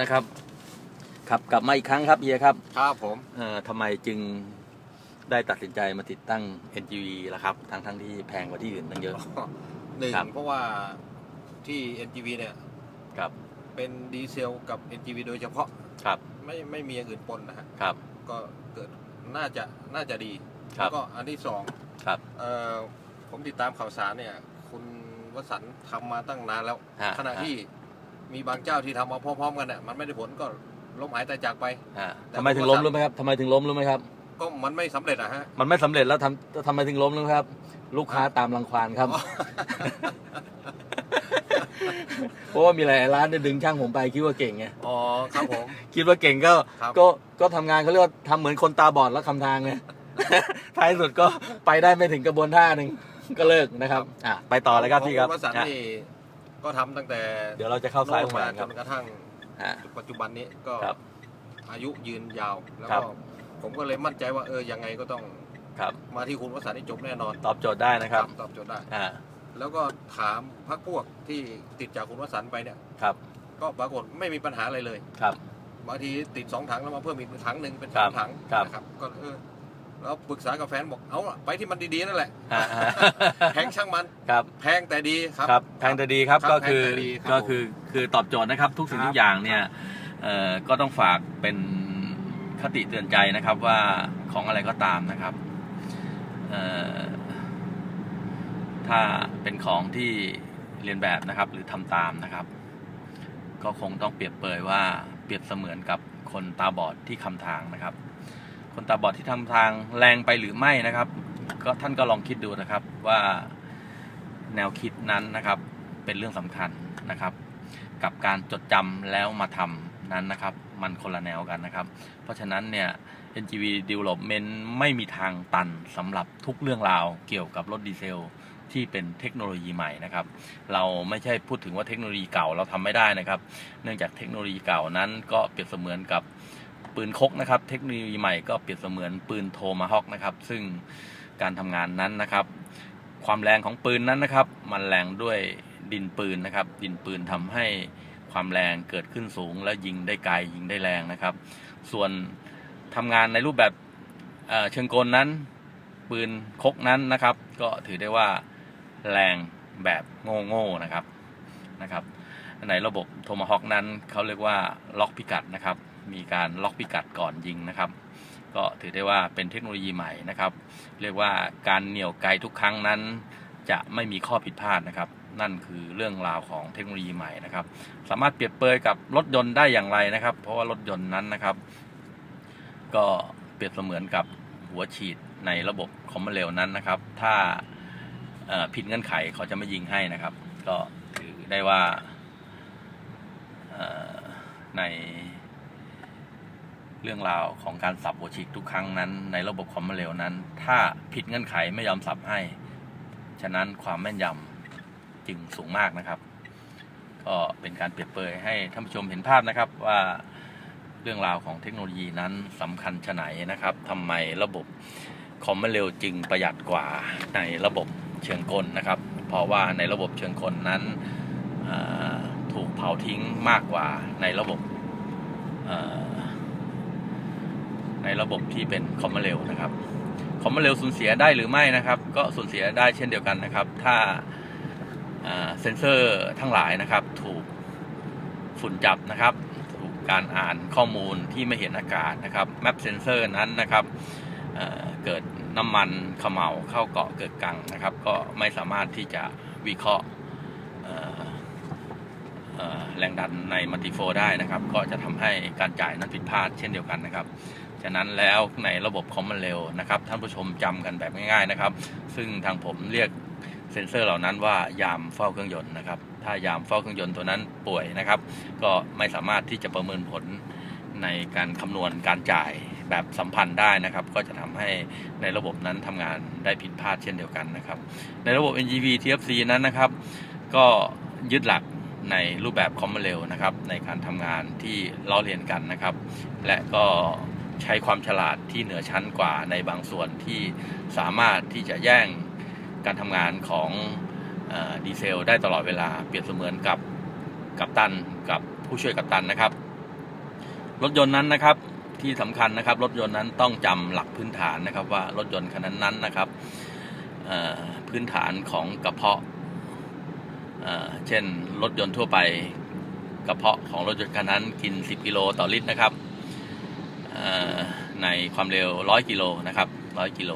นะครับครับกลับมาอีกครั้งครับเฮียครับครับผมเอ่อทำไมจึงได้ตัดสินใจมาติดตั้ง NGV ล่ะครับทั้งทั้งที่แพงกว่าที่อื่นตั้งเยอะ หนึ่งครับ เพราะว่าที่ NGV เนี่ยครับ เป็นดีเซลกับ NGV โดยเฉพาะครับ ไม่ไม่มีอย่างอื่นปนนะฮะครับ ก็เกิดน่าจะน่าจะดีครับแล้วก็อันที่สองครับ เอ่อผมติดตามข่าวสารเนี่ย คุณวสันต์ทำมาตั้งนานแล้ว ฮะขณะที่ มีบางเจ้าที่ทำมาพร้อมๆกันเนี่ยมันไม่ได้ผลก็ล้มหายตายจากไป อ่าแต่ทำไมถึงล้มรู้ไหมครับทำไมถึงล้มรู้ไหมครับ ก็มันไม่สำเร็จอะฮะ มันไม่สำเร็จแล้วทำทำไมถึงล้มรู้ไหมครับ ลูกค้าตามรังควานครับ เพราะว่ามีหลายร้านเนี่ยดึงช่างผมไปคิดว่าเก่งไงอ๋อครับผม คิดว่าเก่งก็ ครับ ก็ก็ทำงานเขาเรียกว่าทำเหมือนคนตาบอดแล้วคำทางไง ท้ายสุดก็ไปได้ไม่ถึงกระบวนท่าหนึ่งก็เลิกนะครับ อะไปต่อเลยครับพี่ครับ ของณวสันต์อะนี่ ก็ทำตั้งแต่เดี๋ยวเราจะเข้าซ้ายโน่ขนวามาคจรับนกระทั่งอะปัจจุบันนี้ก็ครับอายุยืนยาวแล้วครัก็บ ผมก็เลยมั่นใจว่าเออยังไงก็ต้องครับ มาที่คุณวสันต์นี่จบแน่นอนตอบโจทย์ได้นะครับตอบโจทย์ได้ อ่าแล้วก็ถามพักพวกที่ติดจากคุณวสันต์ไปเนี่ย ครับก็ปรากฏไม่มีปัญหาอะไรเลย ครับ บางทีติดสองถังแล้วมาเพิ่มอีกถังหนึ่งเป็นครัสาบมถังครับ นะครับ ก็เออ แล้วปรึกษากับแฟนบอกเอาล่ะไปที่มันดีๆนั่นแหละอ่าแพงช่างมันครับ แพงแต่ดีครับ ครับแพงแต่ดีครับครับก็คือแพงแต่ดีครับก็คือคือตอบโจทย์นะครับ ทุกสิ่งครับ ทุกอย่างเนี่ยเอ่อก็ต้องฝากเป็นคติเตือนใจนะครับว่าของอะไรก็ตามนะครับเอ่อถ้าเป็นของที่เรียนแบบนะครับ หรือทำตามนะครับ ก็คงต้องเปรียบเปรยว่าเปรียบเสมือนกับคนตาบอดที่คำทางนะครับ คนตาบอดที่ทำทางแรงไปหรือไม่นะครับ ก็ท่านก็ลองคิดดูนะครับว่าแนวคิดนั้นนะครับ เป็นเรื่องสำคัญนะครับ กับการจดจำแล้วมาทำนั้นนะครับ มันคนละแนวกันนะครับ เพราะฉะนั้นเนี่ย NGV Development ไม่มีทางตันสำหรับทุกเรื่องราวเกี่ยวกับรถดีเซลที่เป็นเทคโนโลยีใหม่นะครับ เราไม่ใช่พูดถึงว่าเทคโนโลยีเก่าเราทำไม่ได้นะครับ เนื่องจากเทคโนโลยีเก่านั้นก็เปรียบเสมือนกับ ปืนคกนะครับ เทคโนโลยีใหม่ก็เปรียบเสมือนปืนโทมาฮอกนะครับ ซึ่งการทำงานนั้นนะครับ ความแรงของปืนนั้นนะครับ มันแรงด้วยดินปืนนะครับ ดินปืนทำให้ความแรงเกิดขึ้นสูง และยิงได้ไกลยิงได้แรงนะครับ ส่วนทำงานในรูปแบบเเชิงกลนั้น ปืนคกนั้นนะครับ ก็ถือได้ว่าแรงแบบโง่ๆนะครับนะครับในระบบโทมาฮอกนั้นเขาเรียกว่าล็อกพิกัดนะครับ มีการล็อกพิกัดก่อนยิงนะครับ ก็ถือได้ว่าเป็นเทคโนโลยีใหม่นะครับ เรียกว่าการเหนี่ยวไกลทุกครั้งนั้น จะไม่มีข้อผิดพลาดนะครับ นั่นคือเรื่องราวของเทคโนโลยีใหม่นะครับ สามารถเปรียบเปรยกับรถยนต์ได้อย่างไรนะครับ เพราะว่ารถยนต์นั้นนะครับ ก็เปรียบเสมือนกับหัวฉีดในระบบคอมมอนเรลนั้นนะครับ ถ้าผิดเงื่อนไขเขาจะไม่ยิงให้นะครับ ก็ถือได้ว่าใน เรื่องราวของการสับหัวฉีดทุกครั้งนั้น ในระบบคอมมเรลนั้น ถ้าผิดเงื่อนไขไม่ยอมสับให้ ฉะนั้นความแม่นยำจึงสูงมากนะครับ ก็เป็นการเปรียบเปรยให้ท่านผู้ชมเห็นภาพนะครับว่าเรื่องราวของเทคโนโลยีนั้นสำคัญชะไหนนะครับทำไมระบบคอมมเรลจึงประหยัดกว่าในระบบเชิงกลนะครับ เพราะว่าในระบบเชิงกลนั้นถูกเผาทิ้งมากกว่าในระบบ ในระบบที่เป็นคอมมอนเรลนะครับคอมมอนเรลสูญเสียได้หรือไม่นะครับ ก็สูญเสียได้เช่นเดียวกันนะครับ ถ้าเซนเซอร์ทั้งหลายนะครับ ถูกฝุ่นจับนะครับ ถูกการอ่านข้อมูลที่ไม่เห็นอากาศนะครับแมปเซนเซอร์นั้นนะครับเเกิดน้ำมันเขม่าเข้าเกาะเกิดกังนะครับ ก็ไม่สามารถที่จะวิเคราะห์แรงดันในมัลติโฟได้นะครับ ก็จะทำให้การจ่ายนั้นผิดพลาดเช่นเดียวกันนะครับ ฉะนั้นแล้วในระบบคอมมอนเรลนะครับ ท่านผู้ชมจำกันแบบง่ายๆนะครับ ซึ่งทางผมเรียกเซ็นเซอร์เหล่านั้นว่ายามเฝ้าเครื่องยนต์นะครับ ถ้ายามเฝ้าเครื่องยนต์ตัวนั้นป่วยนะครับ ก็ไม่สามารถที่จะประเมินผลในการคำนวณการจ่ายแบบสัมพันธ์ได้นะครับ ก็จะทำให้ในระบบนั้นทำงานได้ผิดพลาดเช่นเดียวกันนะครับ ในระบบ NGV TFC นั้นนะครับ ก็ยึดหลักในรูปแบบคอมมอนเรลนะครับ ในการทำงานที่ล้อเลียนกันนะครับ และก็ ใช้ความฉลาดที่เหนือชั้นกว่าในบางส่วนที่สามารถที่จะแย่งการทำงานของออดีเซล ได้ตลอดเวลาเปรียบเสมือนกับกัปตันกับผู้ช่วยกัปตันนะครับ รถยนต์นั้นนะครับที่สำคัญนะครับ รถยนต์นั้นต้องจำหลักพื้นฐานนะครับ ว่ารถยนต์คันนั้นนะครับพื้นฐานของกระเพาะเช่นรถยนต์ทั่วไปกระเพาะของรถยนต์คันนั้นกิน 10 กิโลต่อลิตรนะครับ ในความเร็ว 100 กิโลนะครับ 100 กิโล